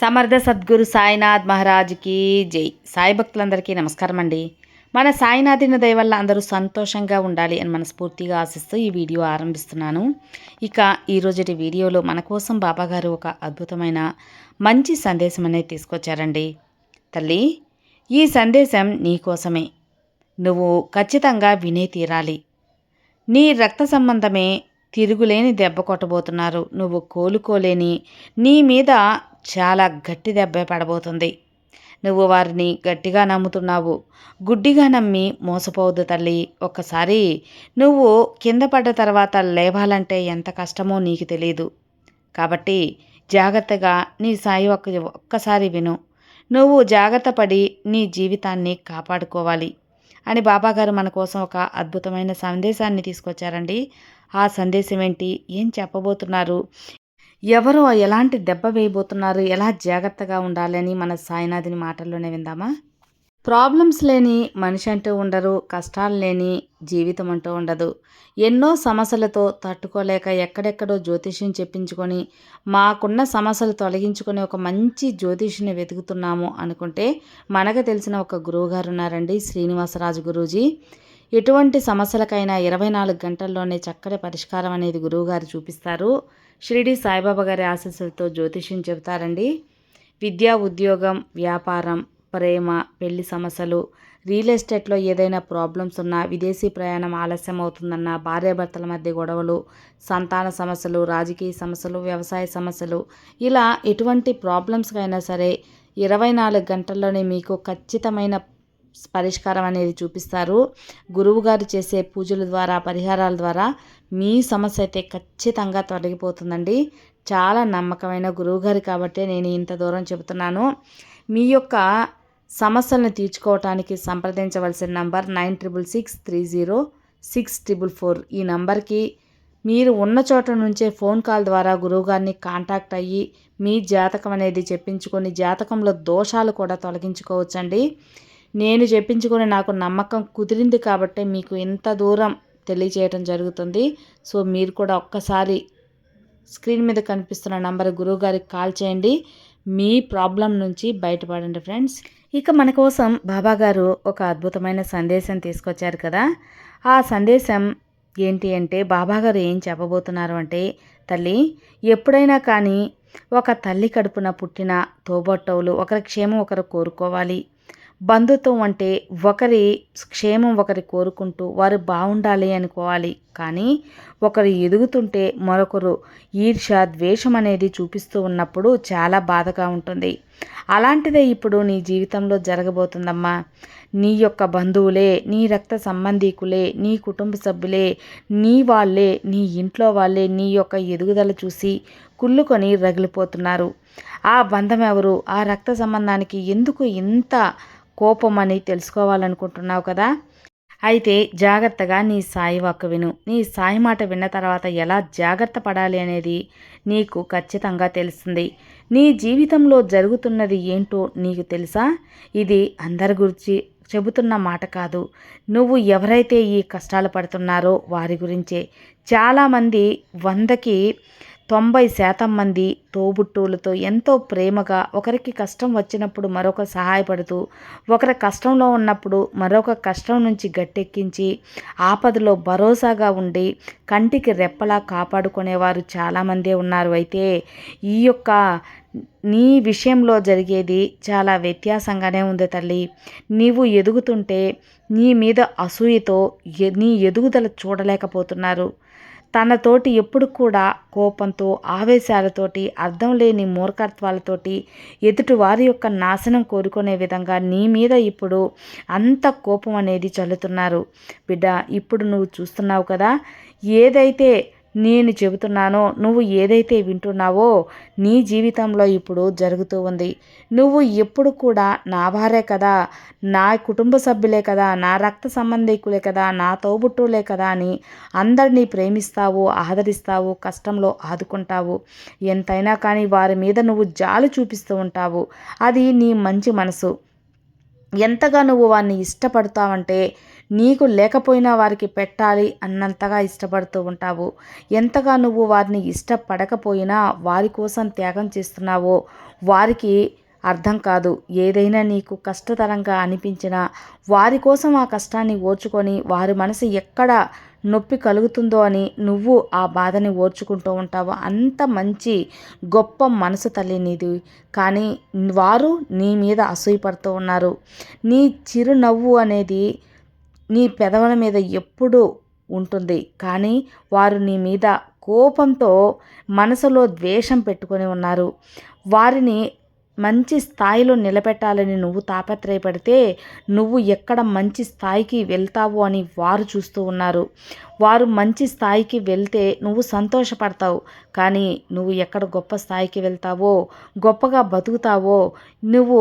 సమర్థ సద్గురు సాయినాథ్ మహారాజ్కి జై. సాయి భక్తులందరికీ నమస్కారం అండి మన సాయినాథుని దయ వల్ల అందరూ సంతోషంగా ఉండాలి అని మనస్ఫూర్తిగా ఆశిస్తూ ఈ వీడియో ఆరంభిస్తున్నాను. ఇక ఈరోజటి వీడియోలో మన కోసం బాబాగారు ఒక అద్భుతమైన మంచి సందేశం అనేది తీసుకొచ్చారండి. తల్లి ఈ సందేశం నీ కోసమే. నువ్వు ఖచ్చితంగా వినే తీరాలి. నీ రక్త సంబంధమే తిరుగులేని దెబ్బ కొట్టబోతున్నారు. నువ్వు కోలుకోలేని నీ మీద చాలా గట్టి దెబ్బ పడబోతుంది. నువ్వు వారిని గట్టిగా నమ్ముతున్నావు. గుడ్డిగా నమ్మి మోసపోవద్దు తల్లి. ఒక్కసారి నువ్వు కింద పడ్డ తర్వాత లేవాలంటే ఎంత కష్టమో నీకు తెలియదు కాబట్టి జాగ్రత్తగా నీ సాయి ఒక్క ఒక్కసారి విను. నువ్వు జాగ్రత్త పడి నీ జీవితాన్ని కాపాడుకోవాలి. అని బాబాగారు మన కోసం ఒక అద్భుతమైన సందేశాన్ని తీసుకొచ్చారండి. ఆ సందేశం ఏంటి? ఏం చెప్పబోతున్నారు? ఎవరో ఎలాంటి దెబ్బ వేయబోతున్నారు? ఎలా జాగ్రత్తగా ఉండాలని మన సాయినాథుని మాటల్లోనే విందామా? ప్రాబ్లమ్స్ లేని మనిషి అంటూ ఉండరు కష్టాలు లేని జీవితం అంటూ ఉండదు. ఎన్నో సమస్యలతో తట్టుకోలేక ఎక్కడెక్కడో జ్యోతిష్యం చెప్పించుకొని మాకున్న సమస్యలు తొలగించుకొని ఒక మంచి జ్యోతిష్యుని వెతుకుతున్నాము అనుకుంటే మనకు తెలిసిన ఒక గురువుగారు ఉన్నారండి శ్రీనివాసరాజు గురూజీ. ఎటువంటి సమస్యలకైనా ఇరవై నాలుగు గంటల్లోనే చక్కటి పరిష్కారం అనేది గురువుగారు చూపిస్తారు. షిరిడి సాయిబాబా గారి ఆశీస్సులతో జ్యోతిష్యం చెబుతారండి. విద్యా ఉద్యోగం వ్యాపారం ప్రేమ పెళ్ళి సమస్యలు రియల్ ఎస్టేట్లో ఏదైనా ప్రాబ్లమ్స్ ఉన్నా విదేశీ ప్రయాణం ఆలస్యం అవుతుందన్న భార్యాభర్తల మధ్య గొడవలు సంతాన సమస్యలు రాజకీయ సమస్యలు వ్యవసాయ సమస్యలు ఇలా ఎటువంటి ప్రాబ్లమ్స్కైనా సరే ఇరవై నాలుగు గంటల్లోనే మీకు ఖచ్చితమైన పరిష్కారం అనేది చూపిస్తారు. గురువుగారు చేసే పూజల ద్వారా పరిహారాల ద్వారా మీ సమస్య అయితే ఖచ్చితంగా తొలగిపోతుందండి. చాలా నమ్మకమైన గురువుగారు కాబట్టే నేను ఇంత దూరం చెబుతున్నాను. మీ యొక్క సమస్యలను తీర్చుకోవటానికి సంప్రదించవలసిన number nine triple six three zero six triple four. ఈ నంబర్కి మీరు ఉన్న చోట నుంచే ఫోన్ కాల్ ద్వారా గురువుగారిని కాంటాక్ట్ అయ్యి మీ జాతకం అనేది చెప్పించుకొని జాతకంలో దోషాలు కూడా తొలగించుకోవచ్చండి. నేను చెప్పించుకుని నాకు నమ్మకం కుదిరింది కాబట్టి మీకు ఇంత దూరం తెలియచేయటం జరుగుతుంది. సో మీరు కూడా ఒక్కసారి స్క్రీన్ మీద కనిపిస్తున్న నంబర్ గురువుగారికి కాల్ చేయండి. మీ ప్రాబ్లం నుంచి బయటపడండి ఫ్రెండ్స్. ఇక మన కోసం బాబా గారు ఒక అద్భుతమైన సందేశం తీసుకొచ్చారు కదా. ఆ సందేశం ఏంటి అంటే బాబాగారు ఏం చెప్పబోతున్నారు అంటే తల్లి ఎప్పుడైనా కానీ ఒక తల్లి కడుపున పుట్టిన తోబొట్టవులు ఒకరి క్షేమం ఒకరు కోరుకోవాలి. బంధుత్వం అంటే ఒకరి క్షేమం ఒకరి కోరుకుంటూ వారు బాగుండాలి అనుకోవాలి. కానీ ఒకరు ఎదుగుతుంటే మరొకరు ఈర్ష ద్వేషం అనేది చూపిస్తూ ఉన్నప్పుడు చాలా బాధగా ఉంటుంది. అలాంటిదే ఇప్పుడు నీ జీవితంలో జరగబోతుందమ్మా. నీ యొక్క బంధువులే నీ రక్త సంబంధీకులే నీ కుటుంబ సభ్యులే నీ వాళ్ళే నీ ఇంట్లో వాళ్ళే నీ యొక్క ఎదుగుదల చూసి కుళ్ళుకొని రగిలిపోతున్నారు. ఆ బంధం ఎవరు? ఆ రక్త సంబంధానికి ఎందుకు ఇంత కోపం అని తెలుసుకోవాలనుకుంటున్నావు కదా? అయితే జాగ్రత్తగా నీ సాయి వాక్క విను. నీ సాయి మాట విన్న తర్వాత ఎలా జాగ్రత్త పడాలి అనేది నీకు ఖచ్చితంగా తెలుస్తుంది. నీ జీవితంలో జరుగుతున్నది ఏంటో నీకు తెలుసా? ఇది అందరి గురించి చెబుతున్న మాట కాదు. నువ్వు ఎవరైతే ఈ కష్టాలు పడుతున్నారో వారి గురించే. చాలామంది వందకి తొంభై శాతం మంది తోబుట్టువులతో ఎంతో ప్రేమగా ఒకరికి కష్టం వచ్చినప్పుడు మరొక సహాయపడుతూ ఒకరి కష్టంలో ఉన్నప్పుడు మరొక కష్టం నుంచి గట్టెక్కించి ఆపదలో భరోసాగా ఉండి కంటికి రెప్పలా కాపాడుకునేవారు చాలామందే ఉన్నారు. అయితే ఈ యొక్క నీ విషయంలో జరిగేది చాలా వ్యత్యాసంగానే ఉంది తల్లి. నీవు ఎదుగుతుంటే నీ మీద అసూయతో నీ ఎదుగుదల చూడలేకపోతున్నారు. తనతోటి ఎప్పుడు కూడా కోపంతో ఆవేశాలతోటి అర్థం లేని మూర్ఖత్వాలతోటి ఎదుటి వారి యొక్క నాశనం కోరుకునే విధంగా నీ మీద ఇప్పుడు అంత కోపం అనేది చల్లుతున్నారు. బిడ్డ ఇప్పుడు నువ్వు చూస్తున్నావు కదా ఏదైతే నేను చెబుతున్నానో నువ్వు ఏదైతే వింటున్నావో నీ జీవితంలో ఇప్పుడు జరుగుతూ ఉంది. నువ్వు ఎప్పుడు కూడా నా భార్య కదా నా కుటుంబ సభ్యులే కదా నా రక్త సంబంధికులే కదా నా తోబుట్టులే కదా అని అందరినీ ప్రేమిస్తావు ఆదరిస్తావు కష్టంలో ఆదుకుంటావు. ఎంతైనా కానీ వారి మీద నువ్వు జాలు చూపిస్తూ ఉంటావు. అది నీ మంచి మనసు. ఎంతగా నువ్వు వారిని ఇష్టపడతావంటే నీకు లేకపోయినా వారికి పెట్టాలి అన్నంతగా ఇష్టపడుతూ ఉంటావు. ఎంతగా నువ్వు వారిని ఇష్టపడకపోయినా వారి కోసం త్యాగం చేస్తున్నావో వారికి అర్థం కాదు. ఏదైనా నీకు కష్టతరంగా అనిపించినా వారి కోసం ఆ కష్టాన్ని ఓర్చుకొని వారి మనసు ఎక్కడ నొప్పి కలుగుతుందో అని నువ్వు ఆ బాధని ఓర్చుకుంటూ ఉంటావు. అంత మంచి గొప్ప మనసు తల్లి నీది. కానీ వారు నీ మీద అసూయపడుతూ ఉన్నారు. నీ చిరునవ్వు అనేది నీ పెదవుల మీద ఎప్పుడూ ఉంటుంది. కానీ వారు నీ మీద కోపంతో మనసులో ద్వేషం పెట్టుకొని ఉన్నారు. వారిని మంచి స్థాయిలో నిలబెట్టాలని నువ్వు తాపత్రయపడితే నువ్వు ఎక్కడ మంచి స్థాయికి వెళ్తావు అని వారు చూస్తూ ఉన్నారు. వారు మంచి స్థాయికి వెళ్తే నువ్వు సంతోషపడతావు. కానీ నువ్వు ఎక్కడ గొప్ప స్థాయికి వెళ్తావో గొప్పగా బతుకుతావో నువ్వు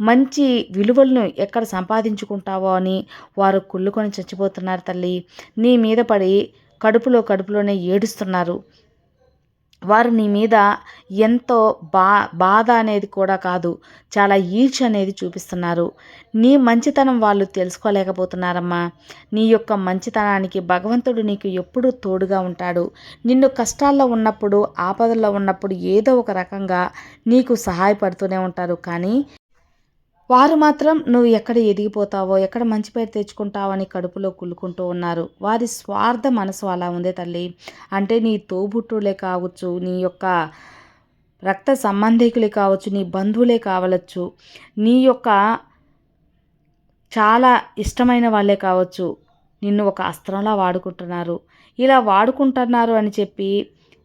మంచి విలువలను ఎక్కడ సంపాదించుకుంటావో అని వారు కుళ్ళుకొని చచ్చిపోతున్నారు తల్లి. నీ మీద పడి కడుపులో కడుపులోనే ఏడుస్తున్నారు. వారు నీ మీద ఎంతో బా బాధ అనేది కూడా కాదు చాలా ఈర్చ అనేది చూపిస్తున్నారు. నీ మంచితనం వాళ్ళు తెలుసుకోలేకపోతున్నారమ్మా. నీ యొక్క మంచితనానికి భగవంతుడు నీకు ఎప్పుడూ తోడుగా ఉంటాడు. నిన్ను కష్టాల్లో ఉన్నప్పుడు ఆపదల్లో ఉన్నప్పుడు ఏదో ఒక రకంగా నీకు సహాయపడుతూనే ఉంటారు. కానీ వారు మాత్రం నువ్వు ఎక్కడ ఎదిగిపోతావో ఎక్కడ మంచి పేరు తెచ్చుకుంటావో అని కడుపులో కుళ్ళుకుంటూ ఉన్నారు. వారి స్వార్థ మనసు అలా ఉందే తల్లి. అంటే నీ తోబుట్టులే కావచ్చు నీ యొక్క రక్త సంబంధికులే కావచ్చు నీ బంధువులే కావచ్చు నీ యొక్క చాలా ఇష్టమైన వాళ్ళే కావచ్చు నిన్ను ఒక అస్త్రంలా వాడుకుంటున్నారు. ఇలా వాడుకుంటున్నారు అని చెప్పి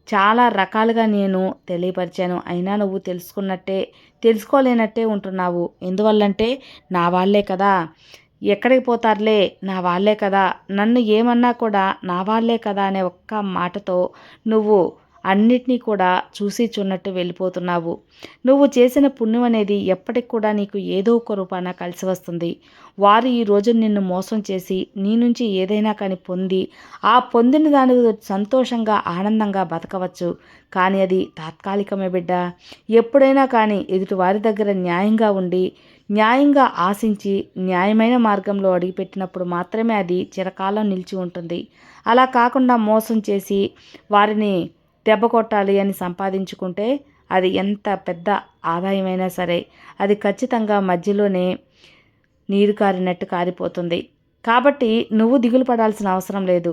చాలా రకాలుగా నేను తెలియపరిచాను. అయినా నువ్వు తెలుసుకున్నట్టే తెలుసుకోలేనట్టే ఉంటున్నావు. ఎందువల్లంటే నా వాళ్ళే కదా. ఎక్కడికి పోతారులే? నా వాళ్ళే కదా. నన్ను ఏమన్నా కూడా నా వాళ్ళే కదా అనే ఒక్క మాటతో నువ్వు అన్నిటినీ కూడా చూసి చూన్నట్టు వెళ్ళిపోతున్నావు. నువ్వు చేసిన పుణ్యం అనేది ఎప్పటికి కూడా నీకు ఏదో ఒక రూపాన కలిసి వస్తుంది. వారు ఈ రోజు నిన్ను మోసం చేసి నీ నుంచి ఏదైనా కానీ పొంది ఆ పొందిన దాని సంతోషంగా ఆనందంగా బతకవచ్చు. కానీ అది తాత్కాలికమే బిడ్డ. ఎప్పుడైనా కానీ ఎదుటి వారి దగ్గర న్యాయంగా ఉండి న్యాయంగా ఆశించి న్యాయమైన మార్గంలో అడిగిపెట్టినప్పుడు మాత్రమే అది చిరకాలం నిలిచి ఉంటుంది. అలా కాకుండా మోసం చేసి వారిని దెబ్బ కొట్టాలి అని సంపాదించుకుంటే అది ఎంత పెద్ద ఆదాయమైనా సరే అది ఖచ్చితంగా మధ్యలోనే నీరు కారినట్టు కారిపోతుంది. కాబట్టి నువ్వు దిగులు పడాల్సిన అవసరం లేదు.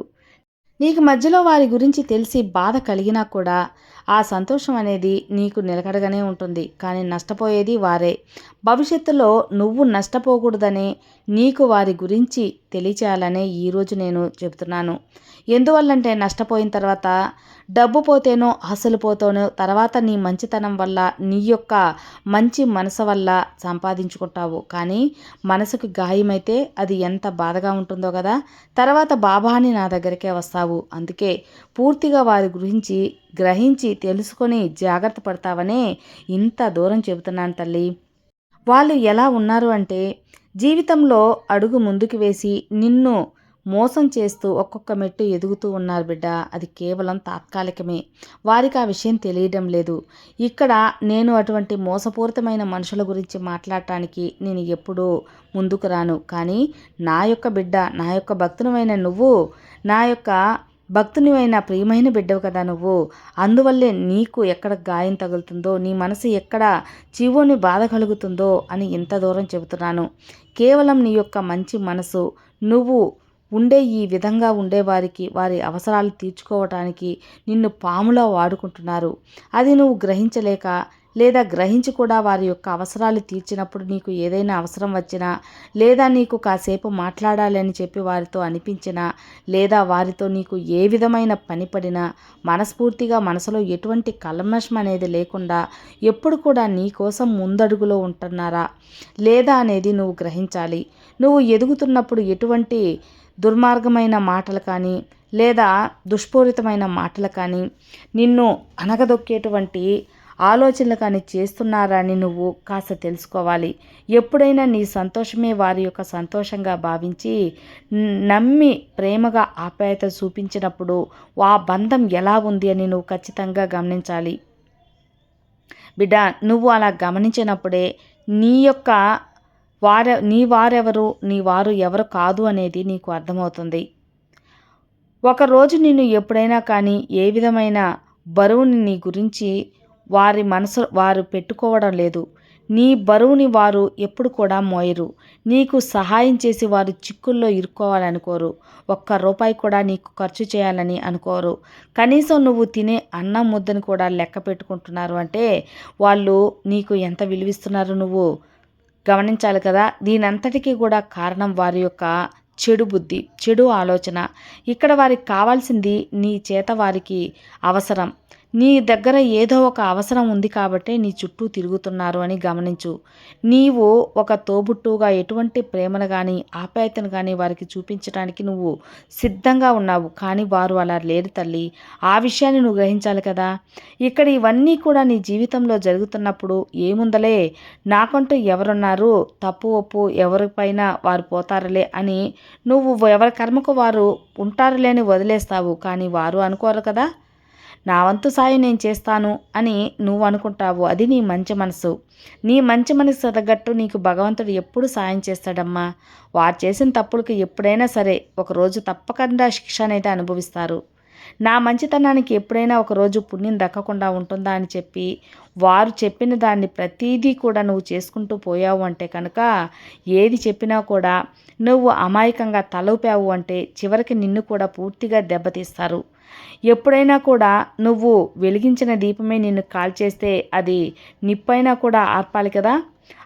నీకు మధ్యలో వారి గురించి తెలిసి బాధ కలిగినా కూడా ఆ సంతోషం అనేది నీకు నిలకడగానే ఉంటుంది. కానీ నష్టపోయేది వారే. భవిష్యత్తులో నువ్వు నష్టపోకూడదని నీకు వారి గురించి తెలియచేయాలనే ఈరోజు నేను చెబుతున్నాను. ఎందువల్లంటే నష్టపోయిన తర్వాత డబ్బు పోతేనో అసలు పోతేనో తర్వాత నీ మంచితనం వల్ల నీ యొక్క మంచి మనసు వల్ల సంపాదించుకుంటావు. కానీ మనసుకు గాయమైతే అది ఎంత బాధగా ఉంటుందో కదా. తర్వాత బాబాని నా దగ్గరికే వస్తావు. అందుకే పూర్తిగా వారి గురించి గ్రహించి తెలుసుకొని జాగ్రత్త పడతావనే ఇంత దూరం చెబుతున్నాను తల్లి. వాళ్ళు ఎలా ఉన్నారు అంటే జీవితంలో అడుగు ముందుకు వేసి నిన్ను మోసం చేస్తూ ఒక్కొక్క మెట్టు ఎదుగుతూ ఉన్నారు బిడ్డ. అది కేవలం తాత్కాలికమే. వారికి ఆ విషయం తెలియడం లేదు. ఇక్కడ నేను అటువంటి మోసపూరితమైన మనుషుల గురించి మాట్లాడటానికి నేను ఎప్పుడూ ముందుకు రాను. కానీ నా యొక్క బిడ్డ నా యొక్క భక్తునమైన నువ్వు నా యొక్క భక్తునివైన ప్రియమైన బిడ్డవు కదా నువ్వు. అందువల్లే నీకు ఎక్కడ గాయం తగులుతుందో నీ మనసు ఎక్కడ జీవోని బాధ కలుగుతుందో అని ఇంత దూరం చెబుతున్నాను. కేవలం నీ యొక్క మంచి మనసు నువ్వు ఉండే ఈ విధంగా ఉండేవారికి వారి అవసరాలు తీర్చుకోవటానికి నిన్ను పాములా వాడుకుంటున్నారు. అది నువ్వు గ్రహించలేక లేదా గ్రహించి కూడా వారి యొక్క అవసరాలు తీర్చినప్పుడు నీకు ఏదైనా అవసరం వచ్చినా లేదా నీకు కాసేపు మాట్లాడాలి అని చెప్పి వారితో అనిపించినా లేదా వారితో నీకు ఏ విధమైన పని పడినా మనస్ఫూర్తిగా మనసులో ఎటువంటి కల్మషం అనేది లేకుండా ఎప్పుడు కూడా నీ కోసం ముందడుగులో ఉంటున్నారా? లేదా అనేది నువ్వు గ్రహించాలి. నువ్వు ఎదుగుతున్నప్పుడు ఎటువంటి దుర్మార్గమైన మాటలు కానీ లేదా దుష్పూరితమైన మాటలు కానీ నిన్ను అనగదొక్కేటువంటి ఆలోచనలు కానీ చేస్తున్నారని నువ్వు కాస్త తెలుసుకోవాలి. ఎప్పుడైనా నీ సంతోషమే వారి యొక్క సంతోషంగా భావించి నమ్మి ప్రేమగా ఆప్యాయత చూపించినప్పుడు ఆ బంధం ఎలా ఉంది అని నువ్వు ఖచ్చితంగా గమనించాలి. బిడ్డ నువ్వు అలా గమనించినప్పుడే నీ యొక్క వారె నీ వారెవరు నీ వారు ఎవరు కాదు అనేది నీకు అర్థమవుతుంది. ఒకరోజు నిన్ను ఎప్పుడైనా కానీ ఏ విధమైన బరువుని నీ గురించి వారి మనసు వారు పెట్టుకోవడం లేదు. నీ బరువుని వారు ఎప్పుడు కూడా మోయరు. నీకు సహాయం చేసి వారు చిక్కుల్లో ఇరుక్కోవాలనుకోరు ఒక్క రూపాయి కూడా నీకు ఖర్చు చేయాలని అనుకోరు. కనీసం నువ్వు తినే అన్నం ముద్దని కూడా లెక్క పెట్టుకుంటున్నారు అంటే వాళ్ళు నీకు ఎంత విలువిస్తున్నారు నువ్వు? గమనించాలి కదా దీనంతటికీ కూడా కారణం వారి యొక్క చెడు బుద్ధి చెడు ఆలోచన. ఇక్కడ వారికి కావాల్సింది నీ చేత వారికి అవసరం. నీ దగ్గర ఏదో ఒక అవసరం ఉంది కాబట్టే నీ చుట్టూ తిరుగుతున్నారు అని గమనించు. నీవు ఒక తోబుట్టుగా ఎటువంటి ప్రేమను కానీ ఆప్యాయతను కానీ వారికి చూపించడానికి నువ్వు సిద్ధంగా ఉన్నావు. కానీ వారు అలా లేరు తల్లి. ఆ విషయాన్ని నువ్వు గ్రహించాలి కదా. ఇక్కడ ఇవన్నీ కూడా నీ జీవితంలో జరుగుతున్నప్పుడు ఏముందలే? నాకంటూ ఎవరున్నారు? తప్పు ఒప్పు ఎవరిపైన వారు పోతారులే అని నువ్వు ఎవరి కర్మకు వారు ఉంటారులే అని వదిలేస్తావు. కానీ వారు అనుకోరు కదా. నా వంతు సాయం నేను చేస్తాను అని నువ్వు అనుకుంటావు. అది నీ మంచి మనసు. నీ మంచి మనసు తగ్గట్టు నీకు భగవంతుడు ఎప్పుడు సాయం చేస్తాడమ్మా. వారు చేసిన తప్పులకు ఎప్పుడైనా సరే ఒకరోజు తప్పకుండా శిక్ష అనేది అనుభవిస్తారు. నా మంచితనానికి ఎప్పుడైనా ఒకరోజు పుణ్యం దక్కకుండా ఉంటుందా అని చెప్పి వారు చెప్పిన దాన్ని ప్రతీదీ కూడా నువ్వు చేసుకుంటూ పోయావు అంటే కనుక ఏది చెప్పినా కూడా నువ్వు అమాయకంగా తలూపావు అంటే చివరికి నిన్ను కూడా పూర్తిగా దెబ్బతీస్తారు. ఎప్పుడైనా కూడా నువ్వు వెలిగించిన దీపమే నిన్ను కాల్చేస్తే అది నిప్పైనా కూడా ఆర్పాలి కదా?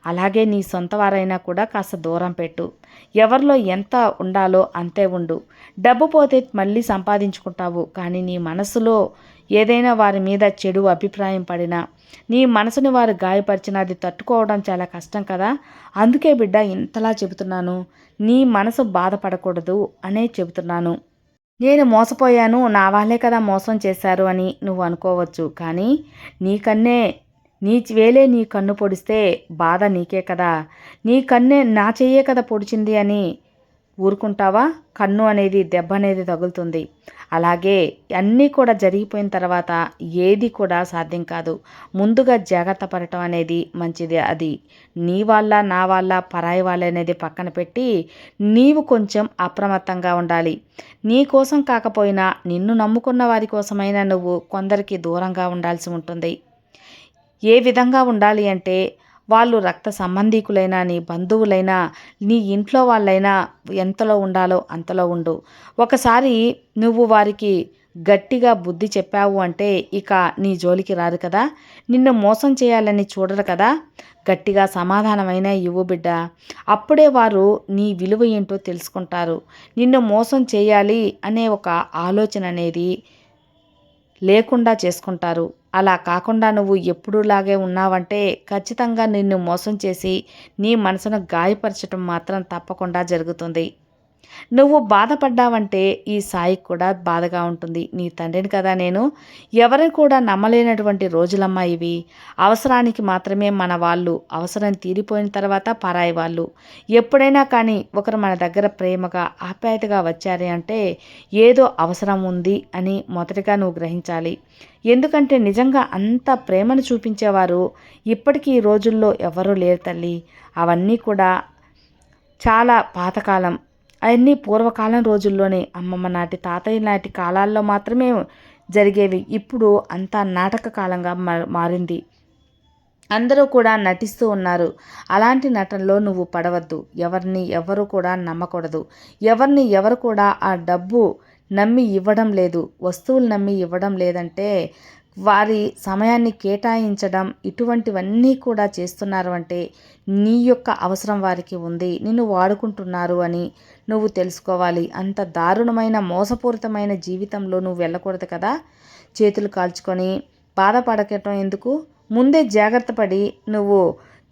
అలాగే నీ సొంత వారైనా కూడా కాస్త దూరం పెట్టు. ఎవరిలో ఎంత ఉండాలో అంతే ఉండు. డబ్బు పోతే మళ్ళీ సంపాదించుకుంటావు కానీ నీ మనసులో ఏదైనా వారి మీద చెడు అభిప్రాయం పడినా నీ మనసుని వారు గాయపరిచిన అది తట్టుకోవడం చాలా కష్టం కదా? అందుకే బిడ్డ ఇంతలా చెబుతున్నాను. నీ మనసు బాధపడకూడదు అనే చెబుతున్నాను. నేను మోసపోయాను నా వాళ్ళే కదా మోసం చేశారు అని నువ్వు అనుకోవచ్చు. కానీ నీకన్నే నీ వేలే నీ కన్ను పొడిస్తే బాధ నీకే కదా. నీ కన్నే నా చెయ్యే కదా పొడిచింది అని ఊరుకుంటావా? కన్ను అనేది దెబ్బ అనేది తగులుతుంది. అలాగే అన్నీ కూడా జరిగిపోయిన తర్వాత ఏది కూడా సాధ్యం కాదు. ముందుగా జాగ్రత్త పడటం అనేది మంచిది. అది నీ వాళ్ళ నా వాళ్ళ పరాయి వాళ్ళ అనేది పక్కన పెట్టి నీవు కొంచెం అప్రమత్తంగా ఉండాలి. నీ కోసం కాకపోయినా నిన్ను నమ్ముకున్న వారి కోసమైనా నువ్వు కొందరికి దూరంగా ఉండాల్సి ఉంటుంది. ఏ విధంగా ఉండాలి అంటే వాళ్ళు రక్త సంబంధీకులైనా నీ బంధువులైనా నీ ఇంట్లో వాళ్ళైనా ఎంతలో ఉండాలో అంతలో ఉండు. ఒకసారి నువ్వు వారికి గట్టిగా బుద్ధి చెప్పావు అంటే ఇక నీ జోలికి రారు కదా. నిన్ను మోసం చేయాలని చూడరు కదా. గట్టిగా సమాధానమైన ఇవ్వు బిడ్డ. అప్పుడే వారు నీ విలువ ఏంటో తెలుసుకుంటారు. నిన్ను మోసం చేయాలి అనే ఒక ఆలోచన అనేది లేకుండా చేసుకుంటారు. అలా కాకుండా నువ్వు ఎప్పుడులాగే ఉన్నావంటే ఖచ్చితంగా నిన్ను మోసం చేసి నీ మనసును గాయపరచడం మాత్రం తప్పకుండా జరుగుతుంది. నువ్వు బాధపడ్డావంటే ఈ సాయికి కూడా బాధగా ఉంటుంది. నీ తండ్రిని కదా నేను. ఎవరిని కూడా నమ్మలేనటువంటి రోజులమ్మా ఇవి. అవసరానికి మాత్రమే మన వాళ్ళు అవసరం తీరిపోయిన తర్వాత పరాయి వాళ్ళు. ఎప్పుడైనా కానీ ఒకరు మన దగ్గర ప్రేమగా ఆప్యాయతగా వచ్చారే అంటే ఏదో అవసరం ఉంది అని మొదటిగా నువ్వు గ్రహించాలి. ఎందుకంటే నిజంగా అంత ప్రేమను చూపించేవారు ఇప్పటికీ ఈ రోజుల్లో ఎవరూ లేరు తల్లి. అవన్నీ కూడా చాలా పాతకాలం అవన్నీ పూర్వకాలం రోజుల్లోనే అమ్మమ్మ నాటి తాతయ్య నాటి కాలాల్లో మాత్రమే జరిగేవి. ఇప్పుడు అంతా నాటక కాలంగా మారింది. అందరూ కూడా నటిస్తూ ఉన్నారు. అలాంటి నటనలో నువ్వు పడవద్దు. ఎవరిని ఎవరు కూడా నమ్మకూడదు. ఎవరిని ఎవరు కూడా ఆ డబ్బు నమ్మి ఇవ్వడం లేదు. వస్తువులు నమ్మి ఇవ్వడం లేదంటే వారి సమయాన్ని కేటాయించడం ఇటువంటివన్నీ కూడా చేస్తున్నారు అంటే నీ యొక్క అవసరం వారికి ఉంది నిన్ను వాడుకుంటున్నారు అని నువ్వు తెలుసుకోవాలి. అంత దారుణమైన మోసపూరితమైన జీవితంలో నువ్వు వెళ్ళకూడదు కదా? చేతులు కాల్చుకొని బాధపడకటం ఎందుకు? ముందే జాగ్రత్త పడి నువ్వు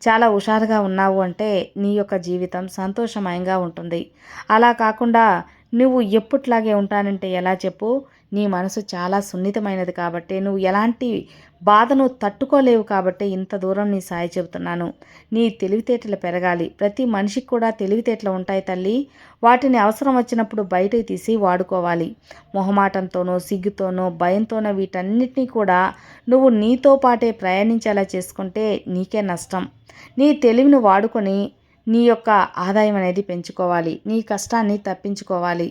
చాలా హుషారుగా ఉన్నావు అంటే నీ యొక్క జీవితం సంతోషమయంగా ఉంటుంది. అలా కాకుండా నువ్వు ఎప్పట్లాగే ఉంటానంటే ఎలా చెప్పు? నీ మనసు చాలా సున్నితమైనది కాబట్టి నువ్వు ఎలాంటి బాధను తట్టుకోలేవు కాబట్టి ఇంత దూరం నీ సాయి చెబుతున్నాను. నీ తెలివితేటలు పెరగాలి. ప్రతి మనిషికి కూడా తెలివితేటలు ఉంటాయి తల్లి. వాటిని అవసరం వచ్చినప్పుడు బయటకు తీసి వాడుకోవాలి. మొహమాటంతోనో సిగ్గుతోనో భయంతోనో వీటన్నిటినీ కూడా నువ్వు నీతో పాటే ప్రయాణించేలా చేసుకుంటే నీకే నష్టం. నీ తెలివిని వాడుకొని నీ యొక్క ఆదాయం అనేది పెంచుకోవాలి. నీ కష్టాన్ని తప్పించుకోవాలి.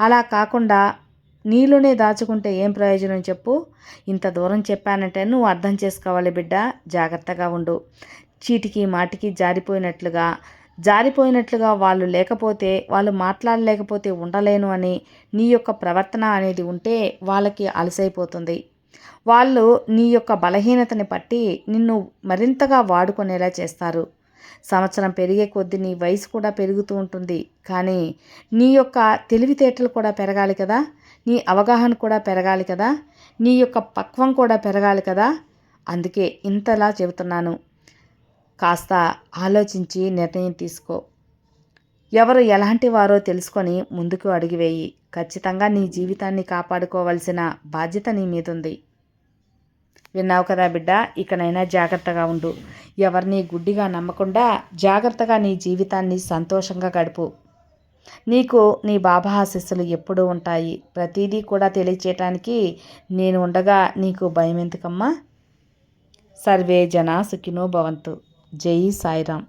అలా కాకుండా నీలోనే దాచుకుంటే ఏం ప్రయోజనం చెప్పు? ఇంత దూరం చెప్పానంటే నువ్వు అర్థం చేసుకోవాలి బిడ్డ. జాగ్రత్తగా ఉండు. చీటికి మాటికి జారిపోయినట్లుగా జారిపోయినట్లుగా వాళ్ళు లేకపోతే వాళ్ళు మాట్లాడలేకపోతే ఉండలేను అని నీ యొక్క ప్రవర్తన అనేది ఉంటే వాళ్ళకి అలసైపోతుంది. వాళ్ళు నీ యొక్క బలహీనతని పట్టి నిన్ను మరింతగా వాడుకునేలా చేస్తారు. సంవత్సరం పెరిగే కొద్దీ నీ వయసు కూడా పెరుగుతూ ఉంటుంది. కానీ నీ యొక్క తెలివితేటలు కూడా పెరగాలి కదా. నీ అవగాహన కూడా పెరగాలి కదా. నీ యొక్క పక్వం కూడా పెరగాలి కదా. అందుకే ఇంతలా చెబుతున్నాను. కాస్త ఆలోచించి నిర్ణయం తీసుకో. ఎవరు ఎలాంటి వారో తెలుసుకొని ముందుకు అడిగివేయి ఖచ్చితంగా నీ జీవితాన్ని కాపాడుకోవాల్సిన బాధ్యత నీ మీద ఉంది విన్నావు కదా బిడ్డ ఇకనైనా జాగ్రత్తగా ఉండు. ఎవరిని గుడ్డిగా నమ్మకుండా జాగ్రత్తగా నీ జీవితాన్ని సంతోషంగా గడుపు. నీకు నీ బాబా ఆశీస్సులు ఎప్పుడూ ఉంటాయి. ప్రతిదీ కూడా తెలియచేయటానికి నేను ఉండగా నీకు భయం ఎందుకమ్మా సర్వే జన సుఖినో భవంతు. జై సాయిరామ్.